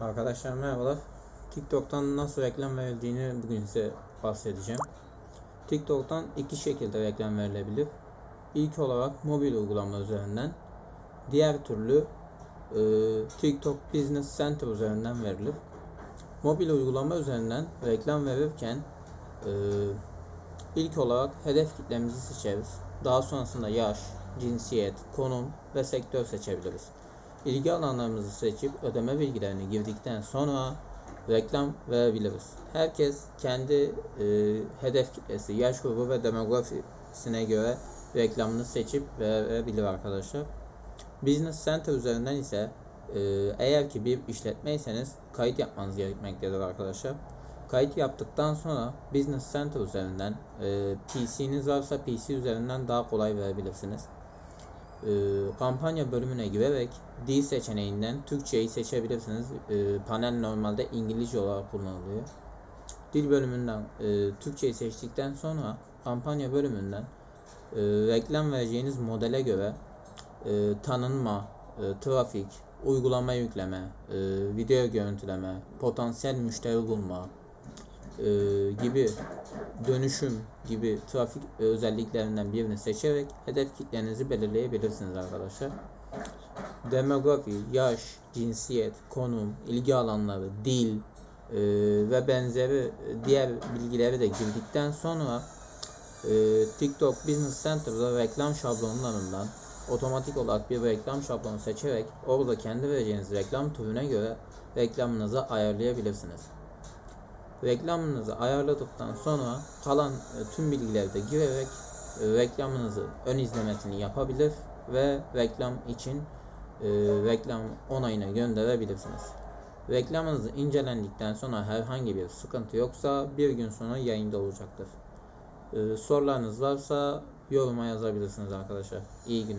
Arkadaşlar merhabalar. TikTok'tan nasıl reklam verildiğini bugün size bahsedeceğim. TikTok'tan iki şekilde reklam verilebilir. İlk olarak mobil uygulama üzerinden. Diğer türlü e, TikTok Business Center üzerinden verilir. Mobil uygulama üzerinden reklam verirken e, ilk olarak hedef kitlemizi seçeriz. Daha sonrasında yaş, cinsiyet, konum ve sektör seçebiliriz. İlgi alanlarımızı seçip ödeme bilgilerini girdikten sonra reklam verebiliriz. Herkes kendi e, hedef kitlesi, yaş grubu ve demografisine göre reklamını seçip verebilir arkadaşlar. Business Center üzerinden ise e, eğer ki bir işletmeyseniz kayıt yapmanız gerekmektedir arkadaşlar. Kayıt yaptıktan sonra Business Center üzerinden e, PC'niz varsa PC üzerinden daha kolay verebilirsiniz e, kampanya bölümüne girerek dil seçeneğinden Türkçeyi seçebilirsiniz. E, panel normalde İngilizce olarak kullanılıyor. Dil bölümünden e, Türkçeyi seçtikten sonra kampanya bölümünden e, reklam vereceğiniz modele göre e, tanınma, e, trafik, uygulama yükleme, e, video görüntüleme, potansiyel müşteri bulma, e, gibi dönüşüm gibi trafik özelliklerinden birini seçerek hedef kitlenizi belirleyebilirsiniz arkadaşlar. Demografi, yaş, cinsiyet, konum, ilgi alanları, dil e, ve benzeri diğer bilgileri de girdikten sonra e, TikTok Business Center'da reklam şablonlarından otomatik olarak bir reklam şablonu seçerek orada kendi vereceğiniz reklam türüne göre reklamınızı ayarlayabilirsiniz. Reklamınızı ayarladıktan sonra kalan e, tüm bilgileri de girerek e, reklamınızı ön izlemesini yapabilir ve reklam için e, reklam onayına gönderebilirsiniz. Reklamınız incelendikten sonra herhangi bir sıkıntı yoksa bir gün sonra yayında olacaktır. Sorularınız varsa yoruma yazabilirsiniz arkadaşlar. İyi günler.